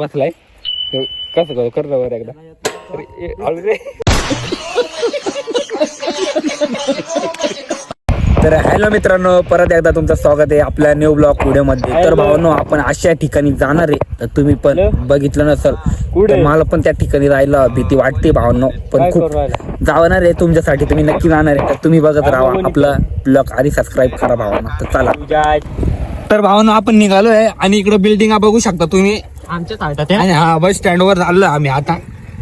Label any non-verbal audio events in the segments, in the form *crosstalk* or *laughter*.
बसलाय. कसं कर कर वर एकदा. तर हॅलो मित्रांनो परत एकदा तुमचं स्वागत आहे आपल्या न्यू ब्लॉग व्हिडिओमध्ये तर भावांनो आपण अशा ठिकाणी जाणार आहे. तर तुम्ही पण बघितलं नसल तर मला पण त्या ठिकाणी राहायला भीती वाटते भावांनो. पण खूप जाणार आहे तुमच्यासाठी तुम्ही नक्की जाणार आहे. तर तुम्ही बघत राहा आपला ब्लॉग आधी सबस्क्राईब करा भावांनो. तर चला. तर भावांनो आपण निघालोय आणि इकडे बिल्डिंग बघू शकता तुम्ही. आणि हा बस स्टँड वर चाललो आम्ही आता.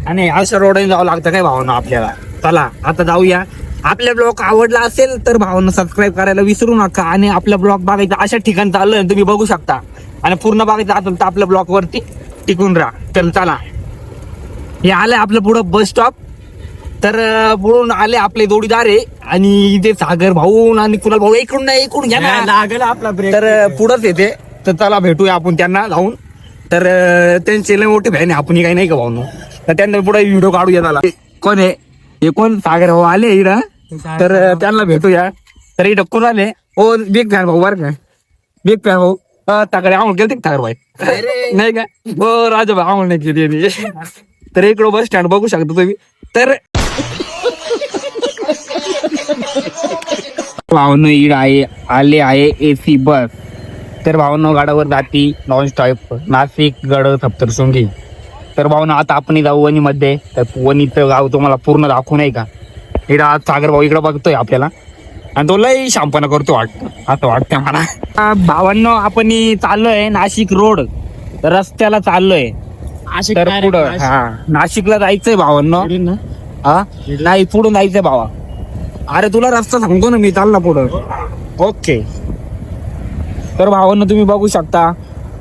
आणि अशा रोडने जावं लागतं काय भावना आपल्याला? चला आता जाऊया. आपल्या ब्लॉग आवडला असेल तर भावना सबस्क्राईब करायला विसरू नका आणि आपला ब्लॉग बघायचा अशा ठिकाणी चाललोय तुम्ही बघू शकता. आणि पूर्ण बघायचं असेल तर आपल्या ब्लॉग वरती टिकून राहा. तर चला. हे आलंय आपलं पुढं बस स्टॉप तर पुढून आले आपले जोडीदार आहे आणि ते सागर भाऊ आणि कुणाल भाऊ इकडून नाही इकडून घ्या ना. लागेल आपला ब्रेक तर पुढंच येते. तर चला भेटूया आपण त्यांना जाऊन. तर त्यांचे लय मोठे आहे. आपण काही नाही का भाऊ तर त्यांना पुढे व्हिडिओ काढूया त्याला कोण आहे? हे कोण? सागर भाऊ आले इकडं. तर त्यांना भेटूया. तर इथं कोण आले? हो बिग फॅन भाऊ बरं का? बिग फॅन भाऊ. ताकडे केलते का ताकर भाई? नाही का? हो राजा भाऊ आम्हाला नाही केली तर इकडं बस स्टँड बघू शकता तुम्ही. तर भावनो इड आहे आले आहे एसी बस. तर भावनो गाडावर जाती नॉन स्टॉप नाशिक गड सप्तरशृंगी. तर भावनो आता आपण जाऊ वणीमध्ये. तर वणीचं गाव तुम्हाला पूर्ण दाखवू नाही का? इकडं आज सागर भाऊ इकडं बघतोय आपल्याला. आणि तो लय शांपणा करतो वाटतं. असं वाटतं मला. भावांनो आपण चाललोय नाशिक रोड. रस्त्याला चाललोय. तर पुढं हा नाशिकला जायचंय भावांनो. हा नाही पुढून जायचंय भावा. अरे तुला रस्ता सांगतो ना मी चाल ना पुढं. ओके तर भावांना तुम्ही बघू शकता.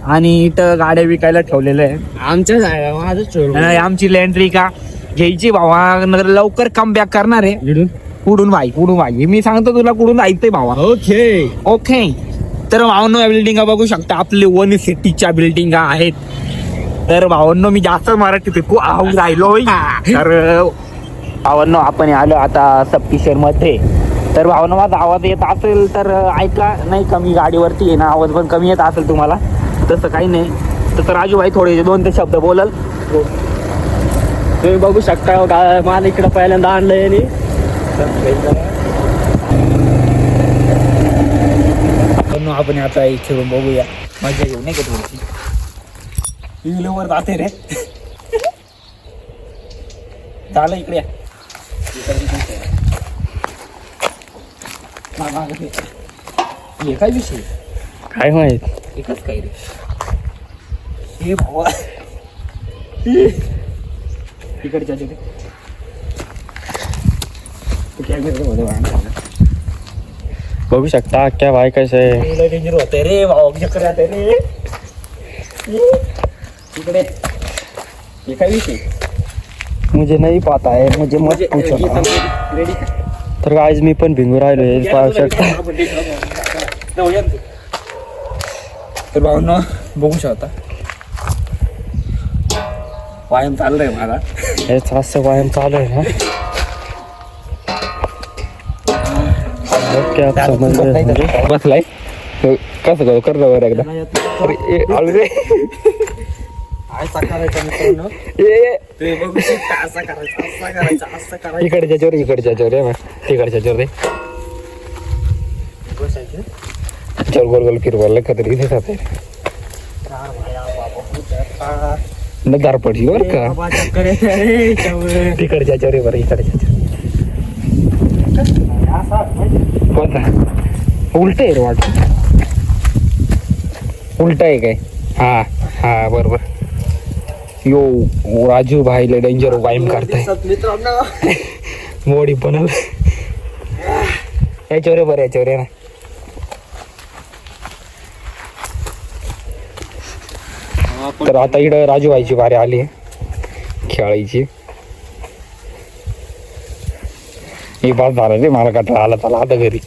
आणि इथं गाड्या विकायला ठेवलेल्या आहे. आमच्या माझं आणि आमची लँड्री का? घ्यायची भावा नंतर लवकर कम बॅक करणार आहे. कुडून भाई कुडून भाई मी सांगतो तुला कुडून जायचंय भावा. ओके ओके तर भावांनो या बिल्डिंग बघू शकता. आपले वन सिटीच्या बिल्डिंग आहेत. तर भावांनो मी जास्त मराठी पिकू आऊ राहिलोय तर भावांनो आपण आलो आता सबकिशोरमध्ये तर भावांनो माझा आवाज येत असेल तर ऐका. नाही कमी गाडीवरती आहे ना आवाज पण कमी येत असेल तुम्हाला. तसं काही नाही. तसं राजू भाई थोडे दोन ते शब्द बोलल. तुम्ही बघू शकता माल मला इकडं पहिल्यांदा आणलंय आणि आपण आता इथे बघूया. मजा येऊ नाही का थोडीशी वर जाते रे. *laughs* झालं इकडे या. इकडे इकडे या. मा- मागं ते. हे काय विषय काय माहीत? एकच काय रे हे भावा कॅमेरा बघू शकता क्या भाई कसं आहे डेंजर होते रे भाऊ चक्कर येते रे इकडे हे काय विषय मुझे नाही पाहता है मुझे मत पूछो रेडी तर आज मी पण भिंगू राहिलो पाहू शकता. तर भाऊंनो बघू शकता. व्यायाम चाललाय मला. हेच असं व्यायाम चालू आहे ना समजलं बसलाय कसं करू? कर वर एकदा. अरे, ए, आळू रे ए, इकडच्या चोर इकडच्या चोर आहे तिकडच्या चोर रे चोर गोल गोल फिरवायला खतरी इथे जाते पडली बर का? तिकडच्या चोरी बरं इकडच्या चोर कोणता? उलट आहे रे वाटत. उलट आहे काय? हा हा बरोबर. यो राजू भाईला डेंजर वाईम करताय. *laughs* मोडी पण. याच्यावर बरं याच्यावर ना. तर आता इकडं राजू भाईची बारी आली. खेळायची. हे बस झालं रे मला कटळा आला चला आता घरी.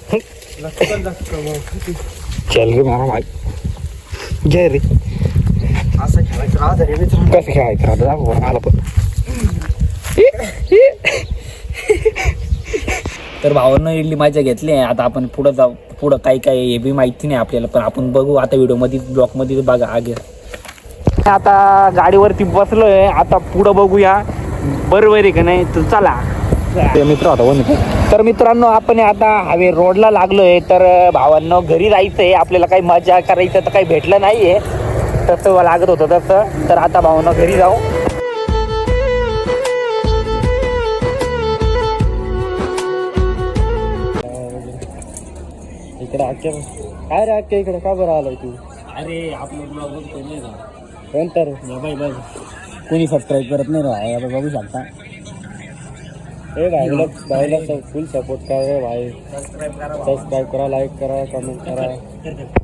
चल रे मला माहिती. घे रे. कसं खेळायचं? आता दाखव बरं मला पण. तर भावांना इडली माझ्या घेतली आहे. आता आपण पुढं जाऊ पुढं काही काही हे बी माहिती नाही आपल्याला पण आपण बघू. आता व्हिडिओमध्ये ब्लॉगमध्ये बघा आगे. आता गाडीवरती बसलोय. आता पुढं बघूया. बरोबर आहे का नाही? तर चला. ते मित्र होता कोण तर मित्रांनो आपण आता हवे रोडला लागलोय. तर भावांनो घरी जायचंय. आपल्याला काही मजा करायचं तर काही भेटलं नाहीये. तसं लागत होतं. तसं तर आता भावना घरी जाऊ. इकडे आख्या काय रे आख्या इकडे? का बरं आलाय तू? अरे आपलं ब्लॉग नाही का? बाई बघ. कोणी सबस्क्राईब करत नाही राहा बघू शकता. ए भाईला भाईला फुल सपोर्ट करा भाई. सबस्क्राईब करा सबस्क्राईब करा लाईक करा कमेंट करा.